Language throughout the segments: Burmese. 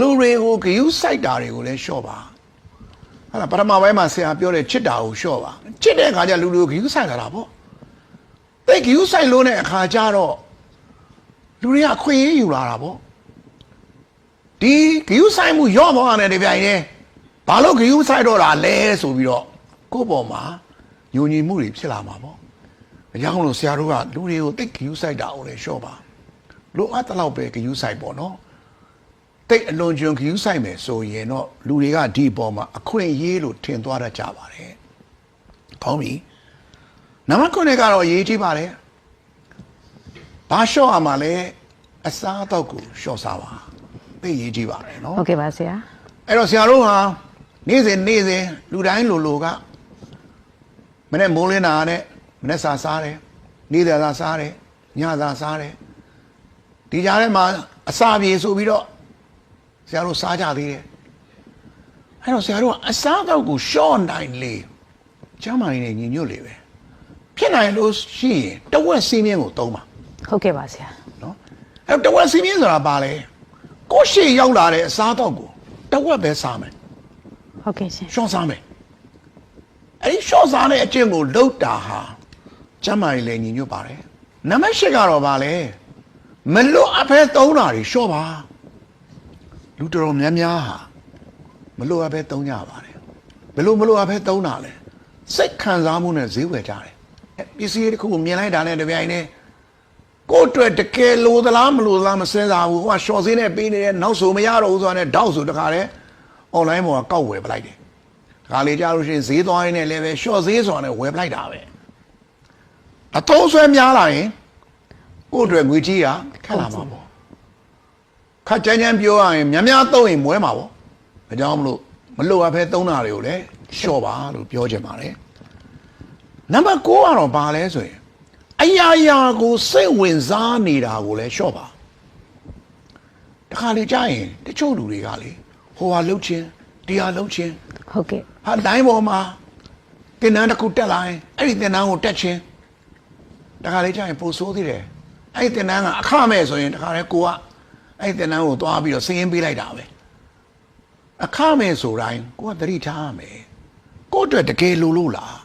လူတွေကိုဂယုစိုက်တာတွေကိုလည်းလျှော့ပါဟာလားပထမပိုင်းမှာဆရာပြောတဲ့ချစ်တာကိုလျှော့ပါချစ်တဲ့အခါကျလူတွေကိုဂယုစိုက်လာတာပေါ့တိတ်ဂယုစိုက်လို့တဲ့အခါကျတော့လူတွေကအခွင့်အရေးယူလာတာပေါ့ဒီဂယုစိုက်မှုရော့သွားတယ်ဒီပြိုင်နေဘာလို့ဂယုစိုက်တော့တာလဲဆိုပြီးတော့ကိုယ့်ပေါ်မှာညဉ့်ညင်မှုတွေဖြစ်လာမှာပေါ့အကြောင်းလို့ဆရာတို့ကလူတွေကိုတိတ်ဂယုစိုက်တာကိုလည်းလျှော့ပါလိုအပ်တဲ့လောက်ပဲဂယုစိုက်ပေါ့နော် တိတ်အလွန်ကျွံခယူးဆိုင်မယ်ဆိုရင်တော့လူတွေကဒီအပေါ်မှာအခွင့်အရေးလို့ထင်သွားတတ်ကြပါတယ်။ကောင်းပြီ။နံပါတ်9ကတော့အရေးကြီးပါတယ်။ဘာလျှော့ရမှာလဲအစားအသောက်ကိုလျှော့စားပါ။သိအရေးကြီးပါတယ်နော်ဟုတ်ကဲ့ပါဆရာ။အဲ့တော့ဆရာတို့ဟာနေ့စဉ်နေ့စဉ်လူတိုင်းလိုလိုကမနေ့မိုးလင်းတာနဲ့မနေ့စာစားတယ်။နေ့သာသာစားတယ်။ညသာစားတယ်။ဒီကြားထဲမှာအစာပြေဆိုပြီးတော့ ဆရာတို့စားကြသေးတယ်အဲ့တော့ဆရာတို့ကအစားအသောက်ကိုရှော့နိုင်လေကျမ်းမာရေးနဲ့ညီညွတ်လေပဲဖြစ်နိုင်လို့ရှိရင်တဝက်စီးမြင်းကိုသုံးပါဟုတ်ကဲ့ပါဆရာနော်အဲ့တော့တဝက်စီးမြင်းဆိုတာဘာလဲကိုယ့်ရှေ့ရောက်လာတဲ့အစားအသောက်ကိုတဝက်ပဲစားမယ်ဟုတ်ကဲ့ရှင်ရှော့စားမယ်အဲ့ဒီရှော့စားတဲ့အကျင့်ကိုလုပ်တာဟာကျမ်းမာရေးလည်းညီညွတ်ပါတယ်နံပါတ်၈ကတော့ဘာလဲမလွတ်အပ်ဖဲသုံးတာတွေရှော့ပါ လူတော်တော်များများဟာမလိုအပ်ပဲသုံးကြပါတယ်ဘယ်လိုမလိုအပ်ပဲသုံးတာလဲစိတ်ခံစားမှုနဲ့ဈေးဝယ်ကြတယ်အဲပစ္စည်းတစ်ခုကိုမြင်လိုက်တာနဲ့တပြိုင်တည်းကိုယ့်အတွက်တကယ်လိုသလားမလိုသလားမစင်စားဘူးဟိုကရှော့ဈေးနဲ့ပေးနေတဲ့နောက်ဆိုမရတော့ဘူးဆိုတာနဲ့တောက်ဆိုတခါတည်း online ပေါ်ကကောက်ဝယ်ပလိုက်တယ်တခါလေကြာလို့ရှိရင်ဈေးသွားရင်းနဲ့လည်းပဲရှော့ဈေးဆိုတာနဲ့ဝယ်ပလိုက်တာပဲအသုံးဆွဲများလာရင်ကိုယ့်အတွက်ငွေကြီးရခက်လာမှာပေါ့ ခက်ကြမ်းကြမ်းပြောရရင်များများသုံးရင်မွဲမှာပေါ့။ဒါကြောင့်မလို့မလိုအပ်ဖဲသုံးတာတွေကိုလည်းလျှော့ပါလို့ပြောချင်ပါတယ်။နံပါတ်9ကတော့ဘာလဲဆိုရင်အရာရာကိုစိတ်ဝင်စားနေတာကိုလည်းလျှော့ပါ။တခါလေကြာရင်တချို့လူတွေကလေဟိုဟာလှုပ်ချင်းတရားလှုပ်ချင်းဟုတ်ကဲ့ဟာတိုင်းပေါ်မှာတင်နန်းတစ်ခုတက်လာရင်အဲ့ဒီတင်နန်းကိုတက်ချင်းတခါလေကြာရင်ပိုဆိုးသေးတယ်အဲ့ဒီတင်နန်းကအခမဲ့ဆိုရင်တခါလေကိုက အဲ့ဒီတင်နန်းကိုသွားပြီးတော့စည်ရင်ပေးလိုက်တာပဲအခမဲ့ဆိုတိုင်းကိုကသတိထားရမယ်ကိုယ့်အတွက်တကယ်လိုလို့လား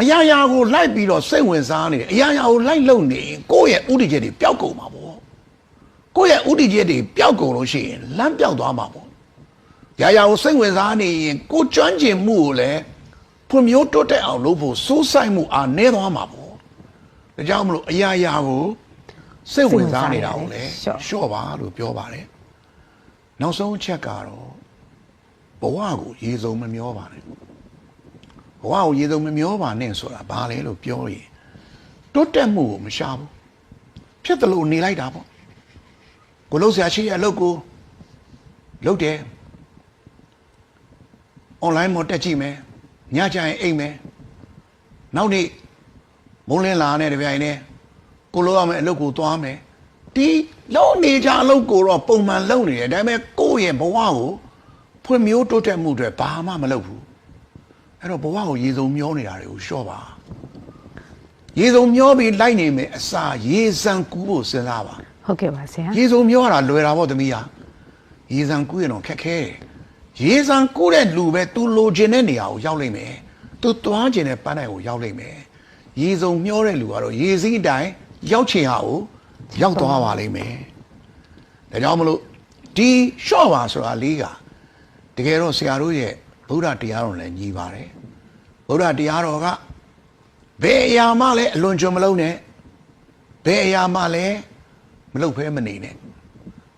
အရာရာကိုလိုက်ပြီးတော့စိတ်ဝင်စားနေတယ်အရာရာကိုလိုက်လုံနေရင်ကိုယ့်ရဲ့ဥဒိချက်တွေပျောက်ကုန်မှာပေါ့ကိုယ့်ရဲ့ဥဒိချက်တွေပျောက်ကုန်လို့ရှိရင်လမ်းပျောက်သွားမှာပေါ့ရာရာကိုစိတ်ဝင်စားနေရင်ကိုကျွမ်းကျင်မှုကိုလည်းဖွံ့ဖြိုးတိုးတက်အောင်လုပ်ဖို့စိုးဆိုင်မှုအားနည်းသွားမှာပေါ့ဒါကြောင့်မလို့အရာရာကို စိတ်ဝင်စားနေတာကိုလည်းလျှော့ပါလို့ပြောပါတယ်နောက်ဆုံးအချက်ကတော့ဘဝကိုရေစုံမမျောပါနဲ့ဘဝကိုရေစုံမမျောပါနဲ့ဆိုတာဘာလဲလို့ပြောရင်တိုးတက်မှုကိုမရှာဘူးဖြစ်တယ်လို့နေလိုက်တာပေါ့ကိုလို့ဆရာရှိရဲ့အလုပ်ကိုလုပ်တယ် online မှာတက်ကြည့်မယ်ညကျရင်အိမ်မယ်နောက်နေ့မုန်းလင်းလာတဲ့တပြိုင်တည်း ကိုလိုရမယ်အလုပ်ကိုသွားမယ်ဒီလုံးနေကြအလုပ်ကိုတော့ပုံမှန်လုပ်နေတယ်ဒါပေမဲ့ကိုယ့်ရဲ့ဘဝကိုဖွံ့မျိုးတိုးတက်မှုတွေဘာမှမလုပ်ဘူးအဲ့တော့ဘဝကိုရေစုံမျောနေတာတွေကိုရှော့ပါရေစုံမျောပြီးလိုက်နေမယ်အစာရေစံကူးဖို့စဉ်းစားပါဟုတ်ကဲ့ပါဆရာရေစုံမျောတာလွယ်တာပေါ့သမီးဟာရေစံကူးရင်တော့ခက်ခဲတယ်ရေစံကူးတဲ့လူပဲ तू လိုချင်တဲ့နေရာကိုရောက်လိမ့်မယ် तू သွားချင်တဲ့ပန်းတိုင်ကိုရောက်လိမ့်မယ်ရေစုံမျောတဲ့လူကတော့ရေစည်းအတိုင်း ရောက်ချင်ဟာကိုရောက်သွားပါလိမ့်မယ်ဒါကြောင့်မလို့ဒီရှော့ပါဆိုတာလေးကတကယ်တော့ဆရာတို့ရဲ့ဗုဒ္ဓတရားတော်လည်းညီပါတယ်ဗုဒ္ဓတရားတော်ကဘယ်အရာမှလည်းအလွန်ကျွံမလုံးနဲ့ဘယ်အရာမှလည်းမလုပ်ဖဲမနေနဲ့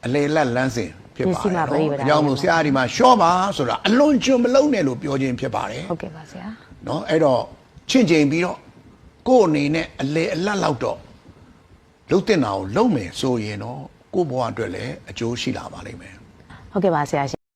အလေလက်လန်းစဉ်ဖြစ်ပါတဒီစီယ်မှာနော်ပရိပဒါဒါကြောင့်မလို့ဆရာဒီမှာရှော့ပါဆိုတာအလွန်ကျွံမလုံးနဲ့လို့ပြောခြင်းဖြစ်ပါတယ်ဟုတ်ကဲ့ပါဆရာနော်အဲ့တော့ချင့်ချိန်ပြီးတော့ကိုယ့်အနေနဲ့အလေအလတ်လောက်တော့ လှုပ်တင်တာကိုလုံမယ်ဆိုရင်တော့ကိုယ့်ဘဝအတွက်လည်းအကျိုးရှိလာပါလိမ့်မယ်ဟုတ်ကဲ့ပါဆရာရှင်